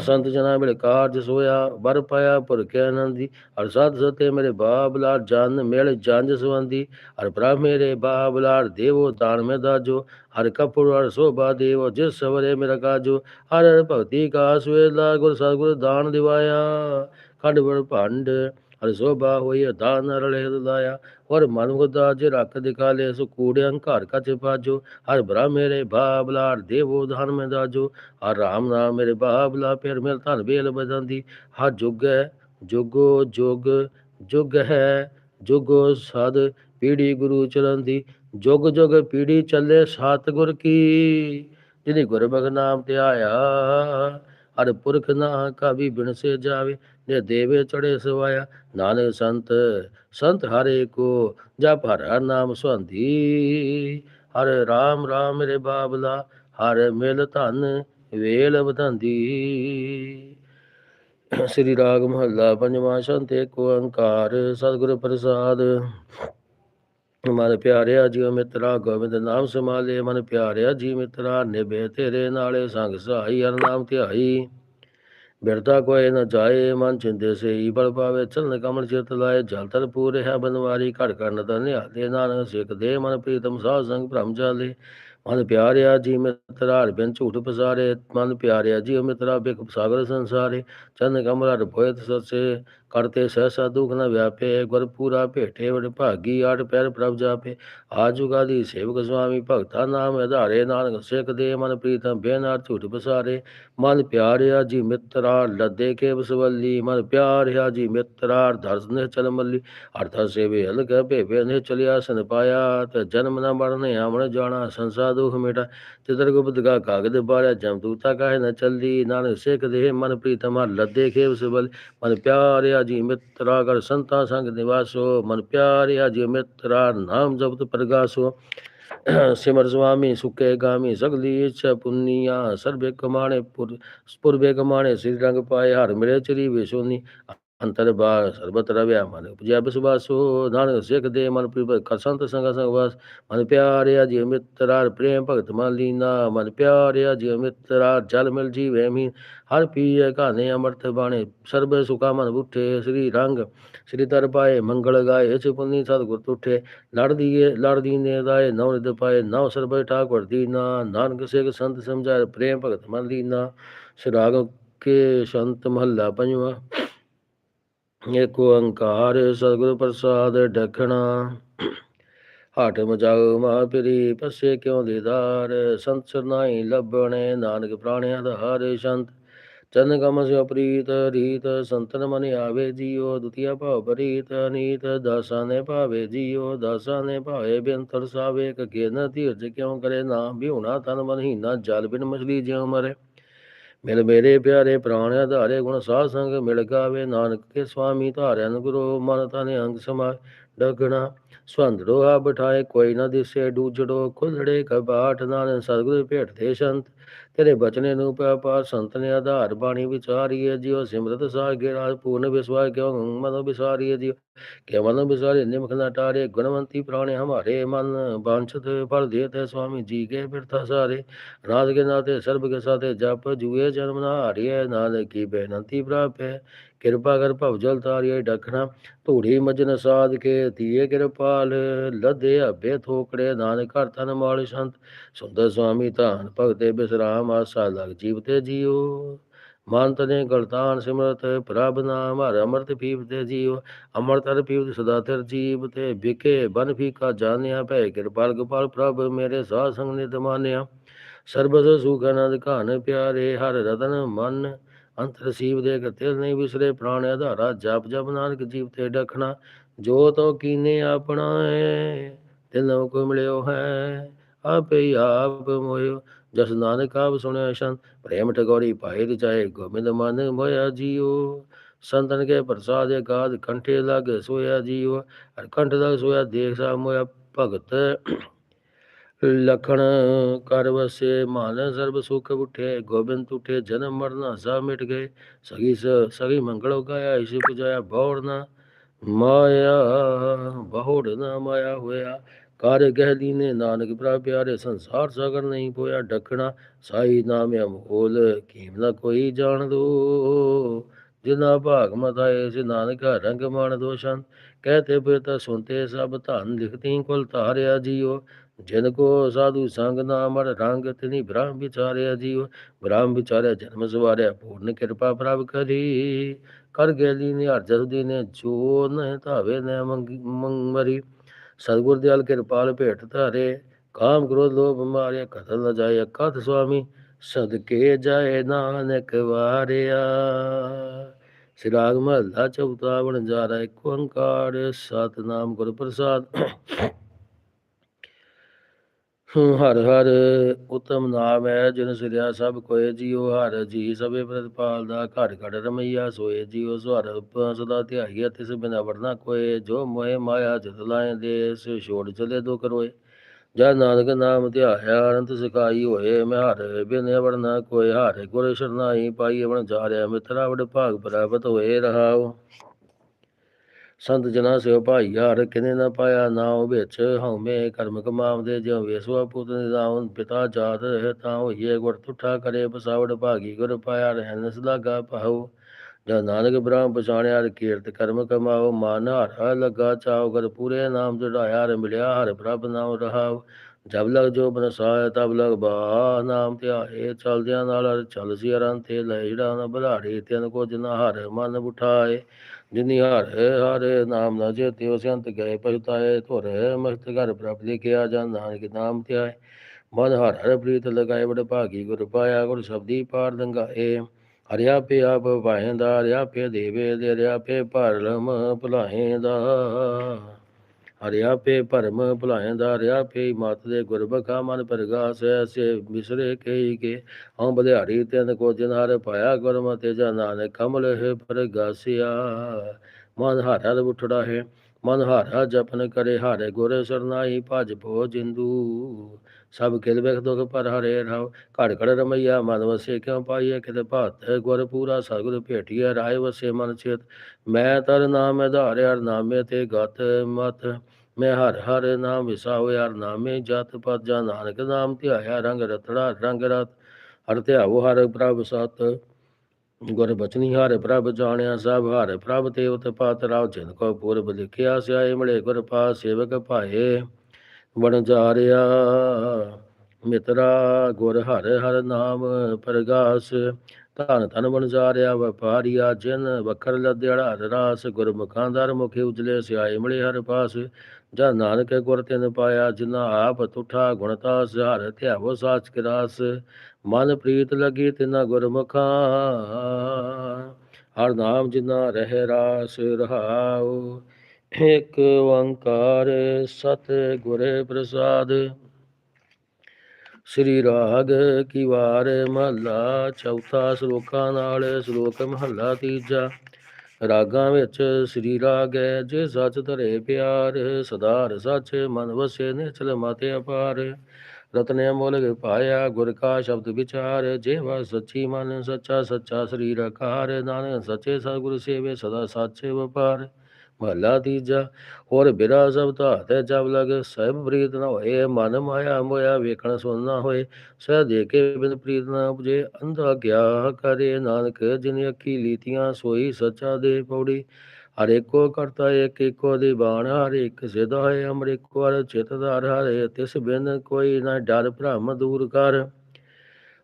ਸੰਤ ਜਨਾ ਮੇਰੇ ਕਾਰਜ ਸੋਇਆ, ਵਰ ਪਾਇਆ ਪੁਰ ਕੇ ਆਨੰਦੀ, ਹਰ ਸਾਧ ਸਤੇ ਮੇਰੇ ਬਾਬਲਾਰ ਜਨ ਮੇਲੇ ਜੰਜ ਸੁਵੰਦੀ, ਹਰ ਪ੍ਰਭ ਮੇਰੇ ਬਾਬਲਾਰ ਦੇਵੋ ਦਾਨ ਮੇ ਦਾਜੋ, ਹਰ ਕਪੁਰ ਹਰ ਸੋਭਾ ਦੇਵੋ ਜਿਸ ਸਵਰੇ ਮੇਰਾ ਕਾਜੋ, ਹਰ ਹਰ ਭਗਤੀ ਕਾ ਸੁਏਲਾ ਗੁਰ ਸਤਿਗੁਰ ਦਾਨ ਦਿਵਾਇਆ, ਖੰਡ ਬੜ ਭੰਡ ਹਰ ਸੋਭਾ ਹੋਈ ਦਾਨ ਰਲੇ ਲਾਇਆ ਔਰ ਮਨ ਮੁਦਾ ਜੇ ਰੱਖ ਦਿਖਾਲੇ ਸੋ ਕੂੜੇ ਹੰਕਾਰ ਕਚ ਪਾਜੋ ਹਰ ਬਰਾ ਮੇਰੇ ਬਾਬਲਾਰ, ਦੇਵੋ ਧਨ ਮੈਂ ਦਾਜੋ। ਹਰ ਰਾਮ ਨਾਮ ਮੇਰੇ ਬਾਬਲਾ ਫਿਰ ਮਿਲ ਧਨ ਵੇਲ ਬਦੰਦੀ ਹਰ ਜੁਗ ਹੈ, ਜੁਗੋ ਜੁਗ ਜੁਗ ਹੈ, ਜੁਗੋ ਸਦ ਪੀੜੀ ਗੁਰੂ ਚਰਨ ਦੀ ਜੁਗ ਜੁਗ ਪੀੜੀ ਚੱਲੇ ਸਤਿਗੁਰ ਕੀ। ਜਿਨੀ ਗੁਰਮੁਖ ਨਾਮ ਤੇ ਆਇਆ ਹਰ ਪੁਰਖ ਨਾ ਕਾਵੀ ਬਿਨ ਸੇ ਜਾਵੇ। ਜੇ ਦੇਵੇ ਚੜੇ ਸਵਾਇਆ, ਨਾਨਕ ਸੰਤ ਸੰਤ ਹਰੇ ਕੋ, ਜਪ ਹਰ ਹਰ ਨਾਮ ਸੁਹੰਦੀ ਹਰ ਰਾਮ ਰਾਮ ਮੇਰੇ ਬਾਬਲਾ, ਹਰ ਮਿਲ ਧਨ ਵੇਲ ਵਧਾਂਦੀ। ਸ੍ਰੀ ਰਾਗ ਮਹੱਲਾ ਪੰਜਵਾਂ ਸ਼ੰਤ ਏਕ ਓੰਕਾਰ, ਸਤਿਗੁਰ ਪ੍ਰਸਾਦ। ਮਨ ਪਿਆਰਿਆ ਜੀਵ ਮਿੱਤਰਾ, ਗੋਬਿੰਦ ਨਾਮ ਸਮਾਲੇ ਮਨ ਪਿਆਰਿਆ ਜੀ ਮਿਤਰਾ, ਨਿਭੇ ਤੇਰੇ ਨਾਲੇ ਸੰਗ ਸਹਾਈ, ਹਰ ਨਾਮ ਧਿਆਈ। ਬਿਰਤਾ ਕੋਏ ਨ ਜਾਏ, ਮਨ ਚਿੰਦੇ ਸੇ ਹੀ ਬਲ ਪਾਵੇ ਚਰਨ ਕਮਲ ਚਿਤ ਲਾਏ, ਜਲ ਤਲ ਪੂਰੇ ਹੈ ਬਨਵਾਰੀ ਘੜ ਘੜ ਨਦ ਨਿਹਾਲੇ ਨਾਨਕ ਸਿੱਖ ਦੇ ਮਨ ਪ੍ਰੀਤਮ ਸਾਧ ਸੰਗ ਭ੍ਰਮ ਜਾਲੇ। ਮਨ ਪਿਆਰਿਆ ਜੀ ਮਿੱਤਰਾ, ਹਰ ਬਿਨ ਝੂਠ ਪਸਾਰੇ। ਮਨ ਪਿਆਰਿਆ ਜੀ ਮਿੱਤਰਾ ਬਿਕ ਸਾਗਰ ਸੰਸਾਰੇ। ਚਰਨ ਕਮਲ ਹਰ ਸਸੇ। ਕਰਤੇ ਸਹਸਾ ਦੁਖ ਨ ਵਿਆਪੇ। ਗੁਰ ਪੂਰਾ ਭੇਟੇ, ਵਡ ਭਾਗੀ ਆਠ ਪੈਰ ਪ੍ਰਭ ਜਾਪੇ। ਆਜੁਗਾ ਦੀ ਸੇਵਕ ਸੁਆਮੀ ਭਗਤਾ ਨਾਮ ਆਧਾਰੇ। ਨਾਨਕ ਸਿੱਖ ਦੇ ਮਨ ਪ੍ਰੀਤਮ ਬੇਨਾਰ ਝੂਠ ਪਸਾਰੇ। ਮਨ ਪਿਆਰਿਆ ਜੀ ਮਿੱਤਰਾ, ਲੱਦੇ ਕੇ ਬਸਵੱਲੀ ਮਨ ਪਿਆਰਿਆ ਜੀ ਮਿੱਤਰਾ ਦਰਸ਼ਨ ਚਲ ਮੱਲੀ। ਅਰਥਾ ਸੇਵੇ ਅਲਗ ਭੇਵੇ ਨੇ ਚਲਿਆ ਸਨ ਪਾਇਆ। ਤੇ ਜਨਮ ਨ ਮਰਨੇ, ਆਵਣ ਜਾਣਾ। ਸੰਸਾਰ ਦੁਖ ਮਿਟਾ ਚਿਤਰ ਗੁਪਤ ਕਾ ਕਾਗਦ ਬਾਰਿਆ ਜਮਦੂਤਾ ਕਾਹੇ ਨ ਚਲਦੀ ਨਾਨਕ ਸਿੱਖ ਦੇ, ਮਨ ਪ੍ਰੀਤਮ ਹਰ ਲੱਦੇ ਕੇ ਬਸਵੱਲੀ ਮਨ ਪਿਆਰਿਆ ਜੀ ਮਿੱਤਰਾ ਕਰ ਸੰਤਾ ਸੰਗ ਨਿਵਾਸੋ, ਮਨ ਪਿਆਰਿਆ ਜੀ ਮਿੱਤਰਾ, ਨਾਮ ਜਪਤ ਪ੍ਰਗਾਸੋ। ਸਿਮਰ ਸੁਆਮੀ ਸੁਕੇ ਗਾਮੀ ਸਗਲੀ ਇੱਛਾ ਪੁੰਨੀਆ, ਸਰਬੇ ਕਮਾਣੇ ਪੁਰ, ਪੁਰਬੇ ਕਮਾਣੇ ਸ੍ਰੀ ਰੰਗ ਪਾਏ, ਹਰ ਮਿਲੇ ਚਰੀ ਵਿਸੋਨੀ। ਅੰਤਰ ਬਾਰ ਸਰਬਤ ਰਵਿਆ, ਮਨ ਉਪਜਿਆ ਬਿਸਵਾਸੋ ਨਾਨਕ ਸਿੱਖ ਦੇ ਮਨ ਪ੍ਰੀਤ ਕਰ ਸੰਤ ਸੰਗ ਸੰਗ ਵਾਸ। ਮਨ ਪਿਆਰਿਆ ਜੀ ਮਿੱਤਰਾ ਪ੍ਰੇਮ ਭਗਤ ਮਨ ਲੀਨਾ, ਮਨ ਪਿਆਰਿਆ ਜੀ ਮਿੱਤਰਾ ਜਲ ਮਿਲ ਜੀਵੇ ਹਰ ਪੀਏ ਘਾਨੇ ਅਮਰਤ ਬਾਣੇ, ਸਰਬ ਸੁਖਾ ਮਨ ਉਠੇ ਸ੍ਰੀ ਰੰਗ, ਸ੍ਰੀ ਤਰ ਪਾਏ, ਮੰਗਲ ਗਾਏ, ਇਸ ਪੁੰਨੀ ਸਤਿਗੁਰ ਤੁਠੇ। ਲੜਦੀਏ ਲੜਦੀ ਨੇ ਦਾਏ ਨੌ ਨਿਦ ਪਾਏ ਨੌ ਸਰਬ ਠਾਕੁਰ ਦੀਨਾ। ਨਾਨਕ ਸਿੱਖ ਸੰਤ ਸਮਝਾਏ, ਪ੍ਰੇਮ ਭਗਤ ਮਨ ਲੀਨਾ। ਸਿਰਾਗ ਕੇ ਸੰਤ ਮਹੱਲਾ ਪੰਜਵਾ। ਏਕ ਓੰਕਾਰ ਸਤਿਗੁਰ ਪ੍ਰਸਾਦ ਡਖਣਾ। ਹਟ ਮਜਾਉ ਮਾ ਪਸੇ ਕਿਉ ਦੀਦਾਰ? ਸੰਤ ਸਰਨਾਈ ਲੱਭਣੇ, ਨਾਨਕ ਪ੍ਰਾਣਿਆ ਆਧਾਰ ਸੰਤ। ਚੰਨ ਕਮ ਸਿਉ ਪ੍ਰੀਤ, ਰੀਤ ਸੰਤਨ ਮਨ ਆਵੇ ਜੀਓ ਦੁਤੀਆ ਭਾਵ ਪ੍ਰੀਤ, ਨੀਤ ਦਾਸਾਂ ਨੇ ਭਾਵੇ ਜੀਓ ਦਾਸਾਂ ਨੇ ਭਾਵੇ ਬਿਨ ਸਾਵੇ ਕਕੇ ਨ ਧੀਰਜ ਕਿਉ ਕਰੇ? ਨਾ ਬਿਉਣਾ ਤਨ ਮਨ ਹੀਨਾ, ਜਲ ਬਿਨ ਮਛਲੀ ਜਿਉ ਮਰੇ। ਮਿਲ ਮੇਰੇ ਪਿਆਰੇ ਪ੍ਰਾਣ ਆਧਾਰੇ ਗੁਣ ਸਾਧ ਸੰਗ ਮਿਲ ਗਾਵੇ। ਨਾਨਕ ਕੇ ਸੁਆਮੀ ਧਾਰਿਆਨ ਗੁਰੂ ਮਨ ਤਨ ਅੰਗ ਸਮਾ ਡਗਣਾ ਸਵੰਦੜੋ ਆ ਬਿਠਾਏ, ਕੋਈ ਨਾ ਦਿਸੇ ਡੂਜੜੋ, ਖੁੱਲੜੇ ਕਬਾਟ ਨਾਨ ਸਤਿਗੁਰ ਭੇਟ ਦੇ ਸੰਤ। ਤੇਰੇ ਬਚਨੇ ਨੂੰ ਪਿਆ ਪਾਰ, ਸੰਤ ਨੇ ਆਧਾਰ ਬਾਣੀ ਵਿਚਾਰੀਏ ਜਿਉ, ਸਿਮਰਤ ਸਾਗੇ ਰਾਜ ਪੂਰਨ ਵਿਸਵਾਸ ਕਿਉ, ਮਨ ਵਿਸਾਰੀਏ ਜਿਉ। ਕਿ ਮਨ ਵਿਸਾਰੇ ਨਿਮਖ ਨਾ ਟਾਰੇ, ਗੁਣਵੰਤੀ ਪ੍ਰਾਣੇ ਹਮਾਰੇ ਮਨ। ਬਾਂਛਤ ਫਲ ਦੇਤੇ ਸੁਆਮੀ ਜੀ ਕੇ ਬਿਰਥਾ ਸਾਰੇ। ਰਾਜ ਕੇ ਨਾਤੇ ਸਰਬ ਕੇ ਸਾਥੇ ਜਪ ਜੂਏ, ਜਨਮ ਨਾ ਹਾਰੀਏ ਨਾਨਕ ਕੀ ਬੇਨੰਤੀ ਪ੍ਰਾਪੇ। ਕਿਰਪਾ ਕਰ ਭਵ ਜਲ ਤਾਰੀਏ ਡਖਣਾ ਧੂੜੀ ਮਜਨ ਸਾਧ ਕੇ ਦੀਏ ਕਿਰਪਾਲ, ਲਦੇ ਅਬੇ ਥੋਕੜੇ, ਨਾਨਕ ਘਰ ਤਨ ਮਾਲ ਸੰਤ, ਸੁੰਦਰ ਸੁਆਮੀ ਧਾਨ ਭਗਤੇ ਬਿਸਰਾਮ, ਆਸਾ ਲਗ ਜੀਵ ਤੇ ਜੀਓ। ਮਨ ਤਨੇ ਗਲਤਾਨ ਸਿਮਰਤ, ਪ੍ਰਭ ਨਾਮ ਹਰ ਅਮਰਤ ਪੀਵ ਤੇ ਜੀਵ ਅਮਰਤ ਹਰ ਪੀਵ ਸਦਾ ਤਰ ਜੀਵ ਤੇ ਬਿਕੇ ਬਨ ਫੀਕਾ ਜਾਣਿਆ, ਭੈ ਕਿਰਪਾਲ ਗੋਪਾਲ ਪ੍ਰਭ ਮੇਰੇ ਸਾਧ ਸੰਗ ਨਿਤ ਮਾਨਿਆ। ਸਰਬਸ ਸੁਖ ਅਨੰਦ ਘਾਨ ਪਿਆਰੇ, ਹਰ ਰਤਨ ਮਨ ਅੰਤਰ ਸੀਵ ਦੇ ਤਿਲ ਨਹੀਂ ਵਿਸਰੇ, ਪ੍ਰਾਣ ਆਧਾਰਾ ਜਪ ਜਪ ਨਾਨਕ ਜੀਵ ਤੇ ਡਖਣਾ, ਜੋ ਤੋ ਕੀਨੇ ਆਪਣਾ ਹੈ ਤਿਨੋ ਕੋ ਮਿਲਿਓ ਹੈ, ਆਪੇ ਆਪ ਮੋਇਓ ਜਸ ਨਾਨਕ ਆਪ ਸੁਣਿਆ ਸ਼ੰਤ ਪ੍ਰੇਮ ਟਗੋਰੀ ਪਾਏ ਰਚਾਏ ਗੋਬਿੰਦ ਮਨ ਮੋਇਆ ਜੀਓ, ਸੰਤਨ ਕੇ ਪ੍ਰਸਾਦ ਗਾਦ ਕੰਠੇ ਲਗ ਸੋਇਆ ਜੀਓ ਹਰ ਕੰਠ ਲਗ ਸੋਇਆ ਦੇਖ ਸਾ ਮੋਇਆ ਭਗਤ ਲਖਣ ਕਰ ਵਸੇ ਮਨ ਸਰਬ ਸੁਖ ਉਠੇ, ਗੋਬਿੰਦ ਉਠੇ, ਜਨਮ ਮਰਨਾ ਸਾ ਮਿਟ ਗਏ। ਸਗੀ ਸ, ਸਗੀ ਮੰਗਲ ਗਾਇਆ, ਇਸੇ ਪੁਜਾਇਆ ਬੌੜ ਨਾ ਮਾਇਆ, ਬਹੁੜ ਨਾ ਮਾਇਆ ਹੋਇਆ। ਕਰ ਗਹਿ ਦੀਨੇ ਨਾਨਕ ਪ੍ਰਭ ਪਿਆਰੇ, ਸੰਸਾਰ ਸਾਗਰ ਨਹੀਂ ਪੋਇਆ ਡਕਣਾ ਸਾਈ ਨਾਮ ਅਮੋਲ ਕੀਮ ਨਾ ਕੋਈ ਜਾਣ ਦੋ। ਜਿਨਾ ਭਾਗ ਮਤਾਏ ਸੇ ਨਾਨਕ ਰੰਗ ਮਨ ਦੋਸ਼ਨ ਕਹਤੇ ਬੇਤਾ ਸੁਨਤੇ ਸਭ ਧਨ ਲਿਖਤੀ ਕੁਲ ਧਾਰਿਆ ਜੀਓ। ਜਿਨ ਕੋ ਸਾਧੂ ਸੰਗ ਨਾ ਨਾਮਰ ਰੰਗ ਤਿਨੀ ਬ੍ਰਹਮ ਵਿਚਾਰਿਆ ਜੀਵ ਬ੍ਰਹਮ ਵਿਚਾਰਿਆ ਜਨਮ ਸਵਾਰਿਆ ਪੂਰਨ ਕਿਰਪਾ ਪ੍ਰਭ ਕਰੀ ਕਰ ਗੈਲੀ ਨੇ ਹਰ ਜਸ ਦੀ ਨੇ ਜੋ ਨ ਧਾਵੇ ਨੇ ਮੰਗ ਮਰੀ ਸਤਿਗੁਰ ਦਿਆਲ ਕਿਰਪਾਲ ਭੇਟ ਧਾਰੇ ਕਾਮ ਕ੍ਰੋਧ ਲੋਭ ਮਾਰਿਆ ਕਤਲ ਨ ਜਾਏ ਕਥ ਸੁਆਮੀ ਸਦਕੇ ਜਾਏ ਨਾਨਕ ਵਾਰਿਆ ਸਿਰਾਗ ਮਹੱਲਾ ਚੌਥਾ ਬਣ ਜਾ ਰਾ ਇੱਕ ਓੰਕਾਰ ਸਤਨਾਮ ਗੁਰ ਪ੍ਰਸਾਦ ਹਰ ਹਰ ਉਤਮ ਨਾਮ ਹੈ, ਜਿਨ ਸਿਰਿਆ ਸਭ ਕੋਏ ਜੀਉ, ਹਰ ਜੀ ਸਭੇ ਪ੍ਰਤਪਾਲ ਦਾ ਘੜ ਘੜ ਰਮਈਆ ਸੋਏ ਜੀਉ ਸੁਹਰ ਸਦਾ ਧਿਆਈਆ ਤਿਸ ਬਿਨਾ ਵਰਨਾ ਕੋਏ ਜੋ ਮੋਏ ਮਾਇਆ ਜਤ ਲਾਏ ਦੇ ਸੇ ਛੋੜ ਚਲੇ ਦੋ ਕਰੋਏ ਜਦ ਨਾਨਕ ਨਾਮ ਧਿਆਇਆ, ਅਨੰਤ ਸਿਖਾਈ ਹੋਏ, ਮੈਂ ਹਰ ਬਿਨ ਵਰਨਾ ਕੋਏ ਹਰ ਗੁਰ ਸ਼ਰਨਾਈ ਪਾਈ ਬਣ ਜਾਰਿਆ ਮਿੱਤਰਾ ਵਡ ਭਾਗ ਪ੍ਰਾਪਤ ਹੋਏ ਰਹਾਓ ਸੰਤ ਜਨਾ ਸਿਓ ਭਾਈ ਹਰ, ਕਿਨੇ ਨਾ ਪਾਇਆ ਨਾਉ ਵਿੱਚ ਹਉਮੈ ਕਰਮ ਕਮਾਵਦੇ ਜਿਉ ਵੇਸਵਾ ਪੁੱਤ ਨਿਦਾਉਨ ਪਿਤਾ ਜਾਤ ਹੈ ਤਾਂ ਹੋਈਏ ਗੁਰ ਤੁਠਾ ਕਰੇ ਬਸਾਵੜ ਭਾਗੀ ਗੁਰ ਪਾਇਆ ਰਹਿਨ ਸਦਾਗਾ ਪਾਉ ਜਦ ਨਾਨਕ ਬ੍ਰਹਮ ਪਛਾਣਿਆ ਕੀਰਤ ਕਰਮ ਕਮਾਓ, ਮਨ ਹਰ ਲਗਾ ਚਾਉ ਕਰ ਪੂਰੇ ਨਾਮ ਜੜਾਇਆ ਰ ਮਿਲਿਆ, ਹਰ ਪ੍ਰਭ ਨਾਮ ਰਹਾਉ ਜਬ ਲਗ ਜੋ ਬਨਸਾਇ ਤਬ ਲਗ ਬਾ, ਨਾਮ ਧਿਆਏ, ਚਲਦਿਆਂ ਨਾਲ ਚਲ ਸੀ ਅਰੰਤੇ ਲੈ ਜਿਹੜਾ ਨ ਬਲਾੜੀ, ਤਿਨ ਕੋ ਜਨਾ ਹਰ ਮਨ ਉਠਾਏ। ਜਿਨੀ ਹਰ ਹਰ ਨਾਮ ਨਾ ਜੇਤਿ ਸੰਤ ਗਏ ਪਛਤਾਏ, ਧੁਰ ਮਸਤ ਘਰ ਪ੍ਰਭ ਲਿਖਿਆ ਜਾਂ ਨਾਨਕ ਨਾਮ ਧਿਆਏ। ਮਨ ਹਰ ਹਰ ਪ੍ਰੀਤ ਲਗਾਏ ਬੜ ਭਾਗੀ ਗੁਰ ਪਾਇਆ, ਗੁਰ ਸਬਦੀ ਪਾਰ ਦੰਗਾਏ ਹਰਿਆ ਪੇ ਆਪ ਭਾਇਂਦਾ ਹਰਿਆ ਪੇ ਦੇਵੇ, ਦੇ ਹਰਿਆ ਪੇ ਭਰਮ ਦਾ ਹਰਿਆ ਪੇ ਭਰਮ ਭੁਲਾਏਂਦਾ ਹਰਿਆ ਪੇ ਮਤ ਦੇ ਗੁਰਬਖਾ ਮਨ ਪ੍ਰਗਾਸ ਐਸੇ ਮਿਸਰੇ ਕਈ ਕੇ ਹਉ ਬਲਿਹਾਰੀ ਤਿੰਨ ਕੋ ਜਿਨ ਹਰ ਪਾਇਆ ਗੁਰਮਤਿ ਜਾ ਨਾਨਕ ਕਮਲ ਹੈ ਪ੍ਰਗਾਸਿਆ। ਮਨ ਹਰ ਹਰ ਉਠੜਾ ਹੈ। ਮਨ ਹਰ ਹਰ ਜਪਨ ਕਰੇ ਹਾਰੇ, ਗੁਰ ਸਰਨਾਈ ਭਜ ਭੋ ਜਿੰਦੂ। ਸਭ ਕਿਲ ਬਿਖ ਦੁਖ ਪਰ ਹਰੇ ਰਾਵ ਘੜ ਘੜ ਰਮਈਆ, ਮਨ ਵਸੇ ਕਿਉ ਪਾਈਏ ਕਿਤੇ ਭਤ ਗੁਰ ਪੂਰਾ ਸਤਿਗੁਰ ਭੇਟੀਐ, ਰਾਏ ਵਸੇ ਮਨ ਚੇਤ ਮੈਂ ਤਰ ਨਾਮ ਆਧਾਰਿ ਹਰ ਨਾਮੇ ਤੇ ਗਤ ਮਤ। ਮੈਂ ਹਰ ਹਰ ਨਾਮ ਵਿਸਾਉ, ਹਰ ਨਾਮੇ ਜਤ ਪਤ। ਜਾਂ ਨਾਨਕ ਨਾਮ ਧਿਆਇਆ, ਰੰਗ ਰਤੜਾ ਰੰਗ ਰਤ। ਹਰ ਧਿਆਵੋ ਹਰ ਪ੍ਰਭ ਸਤ। ਗੁਰ ਬਚਨੀ, ਹਰ ਪ੍ਰਭ ਜਾਣਿਆ ਸਭ, ਹਰ ਪ੍ਰਭ ਤੇ ਉਤ ਪਾਤ ਰਾਵ ਜਿਨ ਕੋ ਪੂਰਬ ਲਿਖਿਆ, ਸਿਆਏ ਮਿਲੇ ਗੁਰ ਪਾਸ ਸੇਵਕ ਭਾਏ। ਬਣ ਜਾ ਜਾਰਿਆ ਮਿਤਰਾ ਗੁਰ ਹਰ ਹਰ ਨਾਮ ਪ੍ਰਗਾਸ ਧਨ ਧਨ ਬਣ ਜਾਰਿਆ ਵਪਾਰੀਆ ਜਿਨ ਵਖਰ ਲਦਿਆੜਾ ਰਾਸ ਗੁਰਮੁਖਾਂ ਦਰ ਮੁਖੇ ਉਜਲੇ ਸਿਆਏ ਮਿਲੇ ਹਰ ਪਾਸ। ਜਾਂ ਨਾਨਕ ਗੁਰ ਤਿਨ ਪਾਇਆ ਜਿਨਾ ਆਪ ਤੁਠਾ ਗੁਣਤਾ ਹਰ ਧਿਆਵੋ ਸਾਚ ਕਿਰਾਸ ਮਨ ਪ੍ਰੀਤ ਲਗੀ ਤਿਨਾ ਗੁਰਮੁਖਾਂ, ਹਰ ਨਾਮ ਜਿਨਾ ਰਹਿ ਰਾਸ ਰਹਾਉ। ਇਕ ਓੰਕਾਰ ਸਤ ਗੁਰੇ ਪ੍ਰਸਾਦ ਸ੍ਰੀ ਰਾਗ ਕੀ ਵਾਰ ਮਹੱਲਾ, ਚੌਥਾ ਸ਼ਲੋਕਾਂ ਨਾਲ ਸ਼ਲੋਕ ਮਹੱਲਾ ਤੀਜਾ। ਰਾਗਾਂ ਵਿੱਚ ਸ੍ਰੀ ਰਾਗ ਹੈ, ਜੇ ਸੱਚ ਧਰੇ ਪਿਆਰ ਸਦਾਰ ਸੱਚ ਮਨ ਵਸੇ ਨਿਚਲ ਮਾਤੇ ਅਪਾਰ। ਰਤਨੇ ਮੁਲਕ ਪਾਇਆ ਗੁਰ ਕਾ ਸ਼ਬਦ ਵਿਚਾਰ ਜੇਵਾ ਸੱਚੀ ਮਨ ਸੱਚਾ ਸੱਚਾ ਸਰੀਰ ਆਕਾਰ, ਨਾਨਕ ਸੱਚੇ ਸਤਿਗੁਰ ਸੇਵੇ ਸਦਾ ਸਾਚੇ ਵਪਾਰ। ਮਹਲਾ ਤੀਜਾ, ਹੋਰ ਬਿਰਾ ਸਭ ਧਾਤੈ ਜਬ ਲਗ, ਸਹਿਬ ਪ੍ਰੀਤ ਨਾ ਹੋਏ, ਮਨ ਮਾਇਆ ਮੋਇਆ ਵੇਖਣ ਸੁਣਨਾ ਹੋਏ, ਸਹਿ ਦੇ ਕੇ ਬਿਨ ਪ੍ਰੀਤ ਨ ਉਪਜੇ, ਅੰਧਾ ਗਿਆ ਕਰੇ ਨਾਨਕ, ਜਿਨ ਅੱਖੀ ਲੀਤੀਆਂ ਸੋਈ ਸੱਚਾ ਦੇ ਪੌੜੀ। ਹਰ ਏਕੋ ਕਰਤਾ ਏਕ ਏਕੋ ਦੀ ਬਾਣ, ਹਰ ਇੱਕ ਸਿਧ ਹੈ ਅਮਰ ਇੱਕੋ ਹਰ ਚਿਤ ਧਾਰ, ਹਰ ਤਿਸ ਬਿਨ ਕੋਈ ਨਾ ਡਰ ਭ੍ਰਮ ਦੂਰ ਕਰ।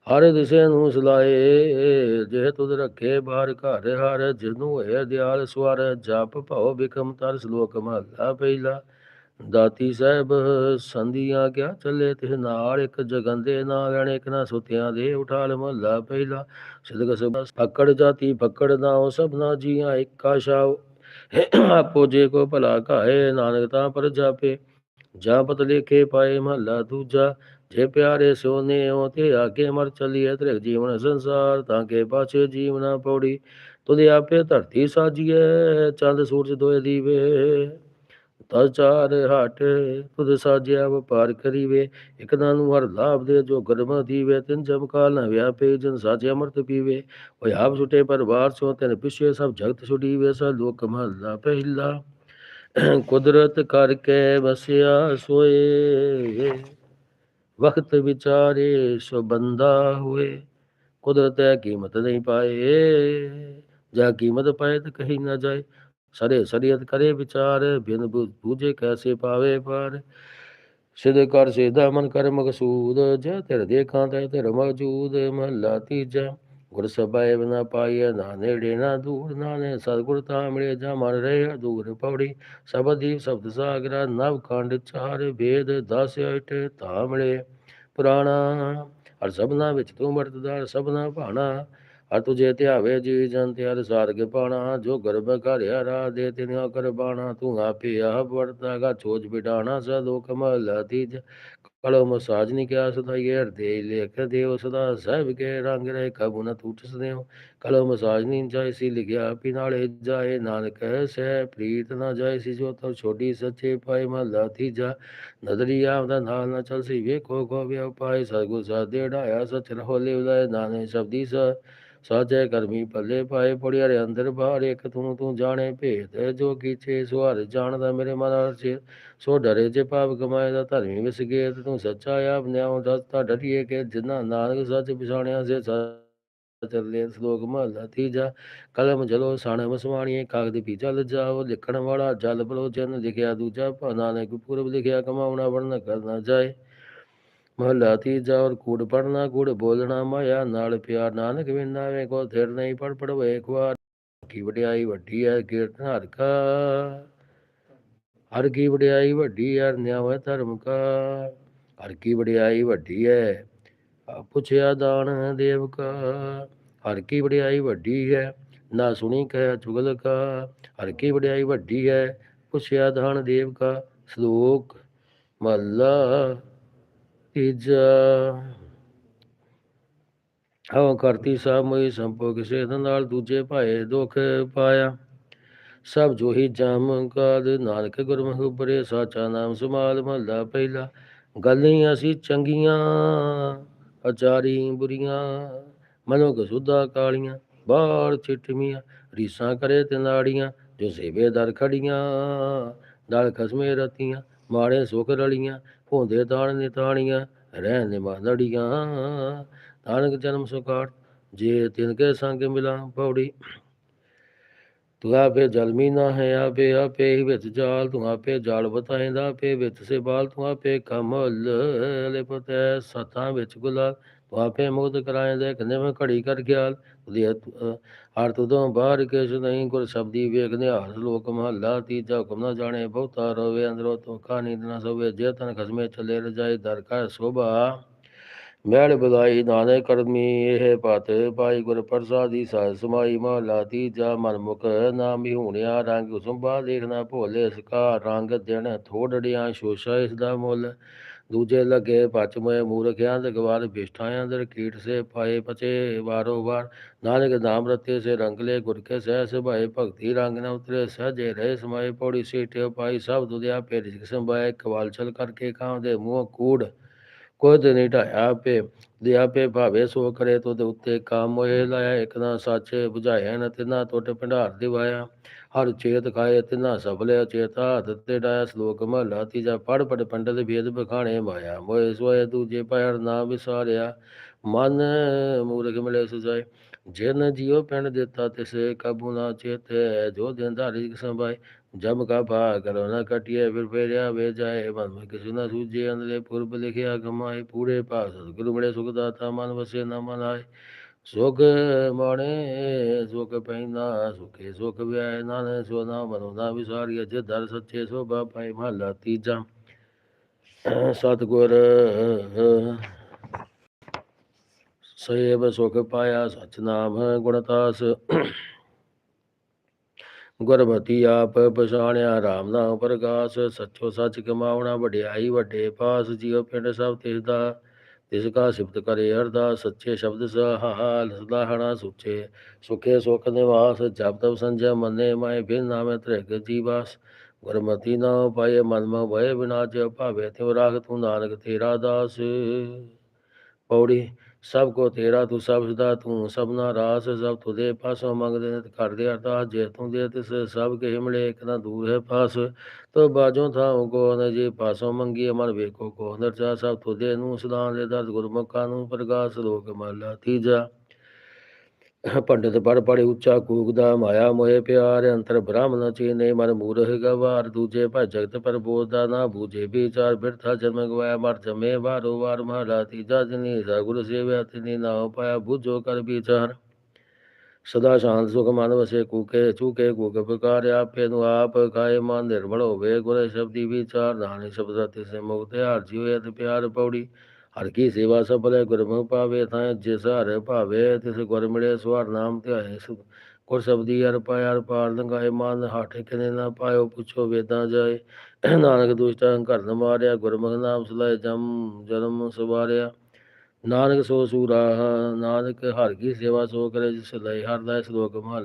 ਹਰ ਦਿਸੇ ਨੂੰ ਸਲਾਏ, ਜੇ ਤੁਧ ਰੱਖੇ ਬਾਹਰ ਘਰ ਹਰ ਜਿਨੂ ਹੋਏ ਦਿਆਲ ਸਵਰ, ਜਪ ਭਉ ਬਿਕਮ ਤਰ ਸ਼ਲੋਕ ਮਹਲਾ ਪਹਿਲਾ। ਦਾਤੀ ਸਾਹਿਬ ਸੰਧੀਆਂ ਕਿਆ ਚੱਲੇ ਤੇ ਨਾਲ ਇੱਕ ਜਗੰਦੇ ਨਾ ਲੈਣੇ ਇੱਕ ਨਾ ਸੁਤਿਆਂ ਦੇ ਉਠਾਲ ਮਹਲਾ ਪਹਿਲਾ। ਸਿਦਕ ਸਭ ਫੱਕੜ ਜਾਤੀ ਫੱਕੜ ਨਾ ਉਹ ਸਭਨਾ ਜੀਆਂ, ਇੱਕ ਆਸ਼ਾ ਆਪੋ ਜੇ ਕੋ ਭਲਾ ਕਾਏ ਨਾਨਕ ਤਾਂ ਪਰ ਜਾਪੇ। ਜਾਪਤ ਲੇਖੇ ਪਾਏ ਮਹਲਾ ਦੂਜਾ। ਜੇ ਪਿਆਰੇ ਸੋਨੇ ਹੋ ਤੇ ਆਗੇ ਮਰ ਚਲੀਏ, ਤ੍ਰਿਗ ਜੀਵਨ ਸੰਸਾਰ, ਤਾਂ ਕੇ ਪਾਛੇ ਜੀਵਨਾ ਪੌੜੀ। ਤੁਧ ਆਪੇ ਧਰਤੀ ਸਾਜੀਏ, ਚੰਦ ਸੂਰਜ ਦੋਏ ਦੀਵੇ। ਤਜ ਚਾਰ ਹਟ ਤੁਧ ਸਾਜਿਆ, ਵਪਾਰ ਕਰੀਵੇ। ਇਕ ਨੂੰ ਹਰ ਲਾਭ ਦੇ, ਜੋ ਗਰਮ ਦੀਵੇ। ਤਿਨ ਜਮ ਕਾਲ ਨ ਵਿਆਪੇ, ਜਨ ਸਾਜੇ ਅਮਰਤ ਪੀਵੇ। ਓਏ ਆਪ ਛੁਟੇ ਪਰਵਾਰ ਸੋ, ਤਿਨ ਪਿਛੇ ਸਭ ਜਗਤ ਛੁਡੀਵੇ ਸਾ ਲੋਕ ਮਹਲਾ ਪਹਿਲਾ। ਕੁਦਰਤ ਕਰਕੇ ਵਸਿਆ ਸੋਏ। ਵਕਤ ਵਿਚਾਰੇ ਸੋ ਬੰਦਾ ਹੋਏ। ਕੁਦਰਤ ਹੈ ਕੀਮਤ ਨਹੀਂ ਪਾਏ। ਜਾ ਕੀਮਤ ਪਾਏ ਤੇ ਕਹੀ ਨਾ ਜਾਏ। ਸਰੇ ਸਰੀਅਤ ਕਰੇ ਵਿਚਾਰ, ਬਿਨ ਬੁ- ਬੂਝੇ ਕੈਸੇ ਪਾਵੇ ਪਾਰ ਸਿਧ ਕਰ ਸਿਧਾ ਮਨ ਕਰ ਮਕਸੂਦ ਜੈ ਤੇਰ ਦੇਖਾਂ ਤੈ ਤੇਰ ਮੌਜੂਦ, ਮਹਲਾ ਤੀਜਾ। ਗੁਰ ਸਬਾਏ ਬਨਾ ਪਾਈਐ ਨਾ ਨੇੜੇ, ਨਾ ਦੂਰ ਨਾਨੇ ਸਤਿਗੁਰ ਤਾਂ ਮਿਲੇ ਜਾ ਮਨ ਰਹੇ ਦੂਰ ਪੌੜੀ। ਸਬਦੀ ਸ਼ਬਦ ਸਾਗਰਾ, ਨਵ ਖੰਡ, ਚਾਰ ਵੇਦ, ਦਸ ਅਠ ਤਾਂ ਮਿਲੇ ਪੁਰਾਣਾ, ਹਰ ਸਭਨਾ ਵਿੱਚ ਤੂੰ ਵਰਤਦਾ ਸਭਨਾ ਭਾਣਾ। ਹਰ ਤੁਝੇ ਧਿਆਵੇ ਜੀ ਜਨ ਤੇ, ਹਰ ਸਾਰਗ ਪਾਣਾ। ਜੋ ਗਰਭ ਘਰਿਆ ਰਾ ਦੇ ਤਿਨਿਆ ਕਰ ਬਾਣਾ। ਤੂੰ ਆਪੇ ਆਪ ਵਰਤਾਗਾ ਛੋਜ ਬਿਡਾਣਾ ਸਦੋ ਕਮਲ ਤੀਜ ਕਲਮ ਸਾਜਨੀ ਕਿਆ ਸਦਾਈ ਹਿਰਦੇ ਲੇਖ ਦੇਵ ਸਦਾ ਸਹਿਬ ਕੇ ਰੰਗ ਰਹੇ ਕਬੂ ਨ ਟੂਟ ਸਦਿਓ ਕਲਮ ਸਾਜਨੀ ਜਾਇ ਸੀ ਲਿਖਿਆ ਪੀ ਨਾਲੇ ਜਾਏ ਨਾਨਕ ਸਹਿ ਪ੍ਰੀਤ ਨ ਜਾਇ ਸੀ ਜੋ ਤਉ ਛੋਡੀ ਸੱਚੇ ਪਾਏ ਮਹਲਾ ਤੀਜਾ ਨਦਰੀ ਆਵਦਾ ਨਾਲ ਨ ਚਲ ਸੀ ਵੇਖੋ ਕੋ ਵਿਉ ਪਾਏ ਸਤਿਗੁਰ ਸਾਧੇ ਢਾਇਆ ਸਚ ਰਹੋ ਲਿਵਦਾ ਨਾਨੇ ਸ਼ਬਦੀ ਸ ਸਾਜੈ ਕਰਮੀ ਪੱਲੇ ਪਾਏ ਪੜਿਆ ਰੇ ਅੰਦਰ ਬਾਹਰ ਇੱਕ ਤੂੰ ਤੂੰ ਜਾਣੇ ਭੇਦ। ਜੋ ਕੀਚੇ ਸੁਹਾਰ ਜਾਣਦਾ ਮੇਰੇ ਮਨ ਅਰਚੇ ਸੋ ਡਰੇ ਜੇ ਪਾਪ ਕਮਾਏ ਦਾ ਧਰਮੀ ਵਿਸ ਤੂੰ ਸੱਚਾ ਆਪ ਨਿਆਉ ਦਸਤਾ ਡਰੀਏ ਕਿ ਜਿਨ੍ਹਾਂ ਨਾਨਕ ਸੱਚ ਪਛਾਣਿਆ ਸੇ ਸੱਚ ਚੱਲੇ ਸ਼ਲੋਕ ਮਹਲਾ ਤੀਜਾ। ਕਲਮ ਜਲੋ ਸਣ ਵਸਵਾਣੀਏ, ਕਾਗਦ ਵੀ ਚੱਲ ਜਾਓ। ਲਿਖਣ ਵਾਲਾ ਜਲ ਬਲੋ, ਜਨ ਲਿਖਿਆ ਦੂਜਾ, ਭਾ ਨਾਨਕ ਪੂਰਬ ਲਿਖਿਆ, ਕਮਾਉਣਾ ਵਰਨਾ ਕਰਨਾ ਜਾਏ। ਮਹਲਾ ਤੀਜਾ ਔਰ ਕੂੜ ਪੜਨਾ ਕੂੜ ਬੋਲਣਾ, ਮਾਇਆ ਨਾਲ ਪਿਆਰ, ਨਾਨਕ ਵਿੰਨਾ ਕੋ ਥਿਰ ਨਹੀਂ ਪੜ ਪੜਵੇ ਇੱਕ ਵਾਰ ਕੀ ਵਡਿਆਈ ਵੱਡੀ ਹੈ ਕੀਰਤਨ ਹਰ ਕਾ ਹਰ ਕੀ ਵਡਿਆਈ ਵੱਡੀ ਹੈ ਨਿਆਵ ਧਰਮ ਕਾ। ਹਰ ਕੀ ਵਡਿਆਈ ਵੱਡੀ ਹੈ ਪੁੱਛਿਆ ਦਾਨ ਦੇਵ ਕਾ। ਹਰ ਕੀ ਵਡਿਆਈ ਵੱਡੀ ਹੈ ਨਾ ਸੁਣੀ ਕਹਿ ਚੁਗਲ ਕਾ। ਹਰ ਕੀ ਵਡਿਆਈ ਵੱਡੀ ਹੈ ਪੁੱਛਿਆ ਦਾਨ ਦੇਵ ਕਾ, ਸ਼ਲੋਕ ਮਹਲਾ ਤੀਜਾ ਹਉ ਕਰਤੀ ਸਭ ਮੋਈ ਸੰਪੋ ਕਿਸੇ ਨਾਲ ਦੂਜੇ ਭਾਏ ਦੁਖ ਪਾਇਆ ਸਭ ਜੋ ਜਮ ਕਾਦ ਨਾਨਕ ਗੁਰਮੁਖ ਉਪਰੇ ਸਾਚਾ ਨਾਮ ਸਮਾਲ ਮਹਲਾ ਪਹਿਲਾ ਗੱਲਾਂ ਅਸੀਂ ਚੰਗੀਆਂ ਅਚਾਰੀ ਬੁਰੀਆਂ ਮਨੋ ਕਸੁਦਾ ਕਾਲੀਆਂ ਬਾਹਰ ਚਿਟਮੀਆਂ ਰੀਸਾਂ ਕਰੇ ਤੇ ਨਾੜੀਆਂ ਜੋ ਸੇਵੇ ਦਰ ਖੜੀਆਂ ਦਲ ਖਸਮੇ ਰਤੀਆਂ ਮਾੜੇ ਸੁਖ ਰਲੀਆਂ ਭੋਂਦੇ ਤਾਣ ਨਿਤਾਣੀਆਂ ਰਹਿਣ ਨਿਮਾ ਲੜੀਆਂ ਨਾਨਕ ਜਨਮ ਸੁਕਾਟ ਜੇ ਤਿਨ ਕੇ ਸੰਗ ਮਿਲਾਂ ਪੌੜੀ। ਤੂੰ ਆਪੇ ਜਲਮੀ ਨਾ ਹੈ, ਆਪੇ ਆਪੇ ਹੀ ਵਿੱਚ ਜਾਲ। ਤੂੰ ਆਪੇ ਜਾਲ ਬਤਾਏਂਦਾ ਆਪੇ ਵਿੱਚ ਸੇ ਬਾਲ। ਤੂੰ ਆਪੇ ਕਮਲ, ਲਿਪਤੈ ਸਤਾਂ ਵਿੱਚ ਗੁਲਾਲ। ਆਪੇ ਮੁਕਤ ਕਰਾਏਂਦਾ ਕਹਿੰਦੇ ਮੈਂ ਘੜੀ ਕਰ ਗਿਆਲ। ਤੁਦੀ ਹਰ ਤੁਦੋਂ ਬਾਹਰ ਕਿਛ ਨਹੀਂ, ਗੁਰ ਸ਼ਬਦੀ ਵੇਖ ਨਿਹਾਲ ਲੋਕ ਮਹੱਲਾ ਤੀਜਾ ਹੁਕਮ ਨਾ ਜਾਣੇ, ਬਹੁਤਾ ਰੋਵੇ ਅੰਦਰੋਂ ਤੋਖਾ ਨੀਂਦ ਨਾ ਸੋਵੇ, ਜੇ ਤਨ ਖਸਮੇ ਚੱਲੇ ਰਜਾਈ ਦਰ ਕਾ ਸੋਭਾ। ਮੈਲ ਬੁਲਾਈ ਨਾਨੇ ਕਰਮੀ, ਇਹ ਪਤ ਪਾਈ ਗੁਰ ਪ੍ਰਸਾਦੀ ਸਹਿ ਸਮਾਈ, ਮਹਲਾ ਤੀਜਾ ਮਨ ਮੁਖ ਨਾਮੀ ਹੁਣਿਆ ਰੰਗ ਸੁੰਭਾ ਦੇਖਣਾ ਭੋਲੇ ਸਕਾ ਰੰਗ ਦਿਨ ਥੋੜੜਿਆਂ, ਸ਼ੋਸ਼ਾ ਇਸ ਦਾ ਮੁੱਲ। ਦੂਜੇ ਲਗੇ ਪਚ ਮੋਏ ਮੂਰਖਿਆਂ ਦੇ ਗਵਾਰ ਬਿਸ਼ਠਾਇਆਂ ਦਰ ਕੀਟ ਸੇ ਪਾਏ ਪਚੇ ਵਾਰੋ ਵਾਰ ਨਾਨਕ ਨਾਮ ਰਤੇ ਸੇ ਰੰਗਲੇ ਗੁਰ ਕੇ ਸਹਿ ਸਭਾਏ ਭਗਤੀ ਰੰਗ ਨ ਉਤਰੇ। ਸਹਜੇ ਰਹੇ ਸਮਾਏ ਪੌੜੀ ਸੀਟੇ ਪਾਈ ਸਭ ਦੁਦਿਆ ਪੇ ਸੰਭਾਏ। ਕਵਾਲ ਚਲ ਕਰਕੇ ਕਾਂ ਦੇ ਮੂੰਹ ਕੂੜ ਕੁਝ ਨਹੀਂ ਢਾਇਆ ਪੇ ਦਿਆ ਪੇ ਭਾਵੇ ਸੋ ਕਰੇ ਤੋ ਦੇ ਉੱਤੇ ਕਾਮ ਮੋਏ ਲਾਇਆ ਇਕ ਨਾ ਸਾਚੇ 부ਝਾਇਆ ਨ ਤਿਨਾ ਟੁੱਟ ਭੰਡਾਰ ਦਿਵਾਇਆ। ਹਰ ਚੇਤ ਖਾਏ ਤਿਨਾ ਸਫਲੇ ਚੇਤਾ ਹੱਥ ਤੇ ਡਾਇਆ। ਸ਼ਲੋਕ ਮਹਲਾ ਤੀਜਾ ਪੜ ਪੜ ਪੰਡਤ ਭੇਦ ਬਖਾਣੇ ਮਾਇਆ। ਮੋਏ ਸੋਏ ਦੂਜੇ ਪੈਰ ਨਾ ਵਿਸਾਰਿਆ। ਮਨ ਮੂਰਖ ਮਿਲੇ ਸੁਜਾਏ। ਜਿਨ ਜਿਉ ਪਿੰਡ ਦਿੱਤਾ ਤਿਸੇ ਕਾਬੂ ਨਾ ਚੇਤੇ, ਜੋ ਦਿੰਦਾ ਰਿਜਕ ਸੰਭਾਏ। ਜਮ ਕਾ ਭਾ ਕਰੋ ਨਾ ਕਟਿਏ ਫਿਰ ਫੇਰਿਆ ਵੇ ਜਾਏ। ਮਨ ਮੈਂ ਕਿਛੁ ਨਾ ਸੂਝੇ ਅੰਦਲੇ ਪੁਰਬ ਲਿਖਿਆ, ਕਮਾਏ ਪੂਰੇ ਪਾਸ ਗੁਰੂ ਮਿਲੇ ਸੁਖ ਦਾਤਾ, ਮਨ ਵਸੇ ਨਾ ਮਨ ਆਏ। ਸੁਖ ਮਾਣੇ, ਸੁਖ ਪੈਂਦਾ, ਸੁਖੇ ਸੁਖ ਵਿਆਏ। ਨਾਨੇ ਸੋ ਨਾ ਮਨੋ ਨਾ ਵਿਸਾਰੀਏ ਜੇ ਦਰ ਸੱਚੇ ਸੋਭਾ ਪਾਈ ਮਹਲਾ ਤੀਜਾ। ਸਤਿਗੁਰ, ਸੇਵ ਸੁਖ ਪਾਇਆ ਸਚ ਨਾਮ ਗੁਣਤਾਸ ਗੁਰਮਤੀ ਆਪ ਪਛਾਣਿਆ, ਰਾਮ ਨਾਮ ਪ੍ਰਗਾਸ ਸੱਚੋ ਸੱਚ ਕਮਾਉਣਾ, ਵਡਿਆਈ ਵੱਡੇ ਪਾਸ, ਜੀਉ ਪਿੰਡ ਸਭ ਤਿਸ ਦਾ ਤਿਸ ਕਾ ਸਿਫਤ ਕਰੇ ਅਰਦਾ ਸੱਚੇ ਸ਼ਬਦ ਸਹਾਲ, ਸਦਾਹਣਾ ਸੁਚੇ, ਸੁਖੇ ਸੁਖ ਨਿਵਾਸ, ਜਪ ਤਪ ਸੰਜੈ ਮੰਨੇ ਮਾਏ ਬਿਨ ਨਾਮੇ ਤ੍ਰਿਗ ਜੀਵਾਸ। ਗੁਰਮਤੀ ਨਾ ਪਾਏ ਮਨ ਮੋ ਭਏ ਬਿਨਾ ਜ ਭਾਵੇ ਤਿਉ ਰਾਖ ਤੂੰ ਨਾਨਕ ਤੇਰਾ ਦਾਸ। ਪੌੜੀ ਸਭ ਕੋ ਤੇਰਾ ਤੂੰ ਸਭ ਸਦਾ ਤੂੰ ਸਭਨਾ ਰਾਸ ਸਭ ਤੁਦੇ ਪਾਸੋਂ ਮੰਗਦੇ ਨੇ ਤੇ ਕਰਦੇ ਅਰਦਾਸ ਜੇ ਤੂੰ ਦੇ ਤਿਸ, ਸਭ ਕੇ ਮਿਲੇ ਇੱਕ ਨਾ ਦੂਰ ਹੈ ਪਾਸ। ਤੋ ਬਾਜੋਂ ਥਾਉ ਕੋ ਨ ਜੇ ਪਾਸੋਂ ਮੰਗੀ ਮਨ ਵੇਖੋ ਕੋ ਨਰਚਾ ਸਭ ਤੁਦੇ ਨੂੰ ਸਦਾ ਦੇ ਦਰਦ ਗੁਰਮੁਖਾਂ ਨੂੰ ਪ੍ਰਗਾਸ ਲੋਕ ਮਹਲਾ ਤੀਜਾ। ਪੰਡਤ ਪੜ ਪੜ ਉੱਚਾ ਕੂਕਦਾ ਮਾਇਆ ਮੋਹਿ ਪਿਆਰ, ਅੰਤਰ ਬ੍ਰਾਹਮਣ ਚੀਨੇ ਮਨ ਮੂਰਖ ਗਵਾਰ, ਦੂਜੇ ਭੈ ਜਗਤ ਪਰ ਬੋਧਦਾ ਨਾ ਬੂਝੇ ਵਿਚਾਰ, ਬਿਰਥਾ ਜਨਮ ਗਵਾਇਆ, ਮਰ ਜਮੇ ਵਾਰੋ ਵਾਰ ਮਹਾਰਾ ਤੀਜਾ ਜਿਨੀ ਸਗੁਰ ਸੇਵਿਆ, ਤਿਨੀ ਨਾਉ ਪਾਇਆ, ਬੁਝੋ ਕਰ ਵਿਚਾਰ। ਸਦਾ ਸ਼ਾਂਤ ਸੁਖ ਮਨ ਵਸੇ ਕੂਕੇ, ਚੂਕੇ ਕੂਕ ਪ੍ਰਕਾਰ ਆਪੇ ਨੂੰ ਆਪ ਖਾਏ ਮਨ ਨਿਰਮਲ ਹੋਵੇ, ਗੁਰ ਸ਼ਬਦੀ ਵਿਚਾਰ, ਨਾਨਕ ਸ਼ਬਦ ਤਿਸੇ ਮੁਕਤ ਹਰ ਜੀਵੇ ਤੇ ਪਿਆਰ ਪੌੜੀ। ਹਰ ਕੀ ਸੇਵਾ ਸਫਲ ਗੁਰਮੁਖ ਪਾਵੇ ਤਾਂ ਜਿਸ ਹਰ ਭਾਵੇ, ਤਿਸ ਗੁਰ ਮਿਲੇ ਸਵਾਰ ਨਾਮ ਧਿਆਏ ਸੁ ਗੁਰ ਸਬਦੀ ਹਰ ਪਾਇਆ ਹਰ ਪਾਰ ਲੰਗਾਏ ਮਨ ਹਾਠ ਕਿਨੇ ਨਾ ਪਾਇਓ, ਪੁੱਛੋ ਵੇਦਾਂ ਜਾਏ। ਨਾਨਕ ਦੁਸ਼ਟ ਹੰਕਾਰ ਨ ਮਾਰਿਆ ਗੁਰਮੁਖ ਨਾਮ ਸੁਲਾਏ, ਜਮ ਜਨਮ ਸਵਾਰਿਆ। ਨਾਨਕ ਸੋ ਸੂਰਾ, ਨਾਨਕ ਹਰ ਕੀ ਸੇਵਾ ਸੋ ਕਰੇ, ਜਿਸ ਲਈ ਹਰ ਦਾ ਸ਼ਲੋਕ ਮਹਲਾ